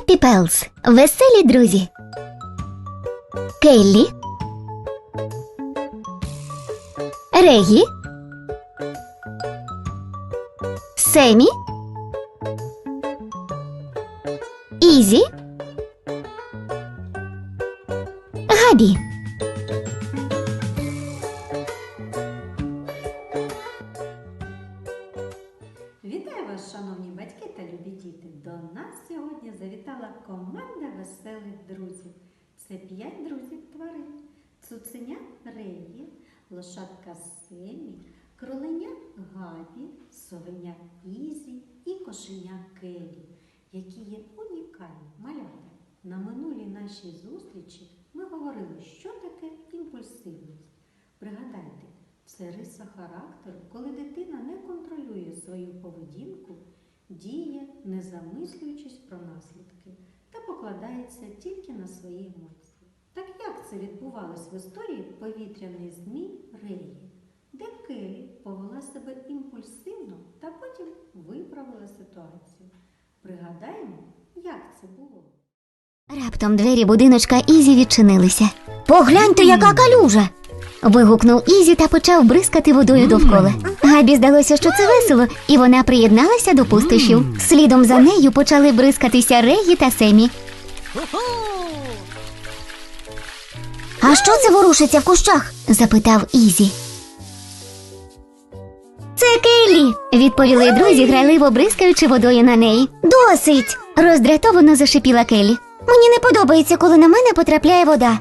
Хеппі Пелс. Веселі друзі. Келлі. Регі. Семі. Ізі. Габі. Завітала команда веселих друзів. Це п'ять друзів тварин. Цуценя Реї, лошадка Семі, кроленя Габі, совеня Ізі і кошеня Келі, які є унікальні малята. На минулій нашій зустрічі ми говорили, що таке імпульсивність. Пригадайте, це риса характеру, коли дитина не контролює свою поведінку, діє, не замислюючись про наслідки, та покладається тільки на свої емоції. Так як це відбувалось в історії повітряний змій Реї, де Келі повела себе імпульсивно та потім виправила ситуацію. Пригадаємо, як це було. Раптом двері будиночка Ізі відчинилися. Погляньте, яка калюжа. Вигукнув Ізі та почав бризкати водою довкола. Габі здалося, що це весело, і вона приєдналася до пустощів. Слідом за нею почали бризкатися Регі та Семі. А що це ворушиться в кущах? запитав Ізі. Це Келлі, відповіли друзі, грайливо бризкаючи водою на неї. Досить. роздратовано зашипіла Келлі. Мені не подобається, коли на мене потрапляє вода.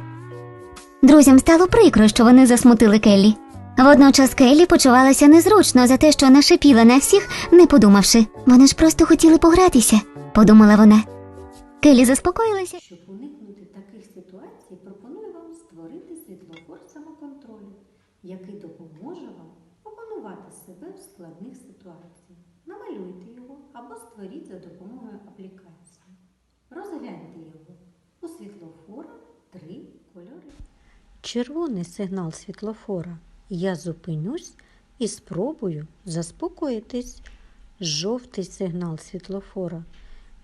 Друзям стало прикро, що вони засмутили Келлі. Водночас Келлі почувалася незручно за те, що нашипіла на всіх, не подумавши. Вони ж просто хотіли погратися, подумала вона. Келлі заспокоїлася. Щоб уникнути таких ситуацій, пропоную вам створити світлофор самоконтролю, який допоможе вам опанувати себе в складних ситуаціях. Намалюйте його або створіть за допомогою аплікації. Розгляньте його. У світлофора. Червоний сигнал світлофора. Я зупинюсь і спробую заспокоїтись. Жовтий сигнал світлофора.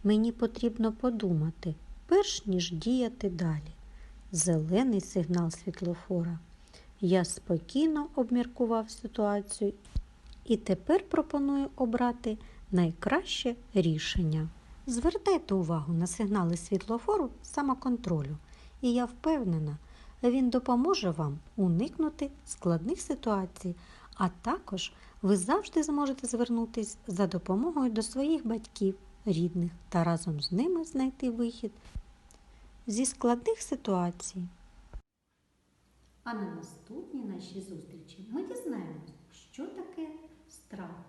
Мені потрібно подумати, перш ніж діяти далі. Зелений сигнал світлофора. Я спокійно обміркував ситуацію і тепер пропоную обрати найкраще рішення. Звертайте увагу на сигнали світлофору самоконтролю, і я впевнена, він допоможе вам уникнути складних ситуацій, а також ви завжди зможете звернутися за допомогою до своїх батьків, рідних та разом з ними знайти вихід зі складних ситуацій. А на наступній нашій зустрічі ми дізнаємось, що таке страх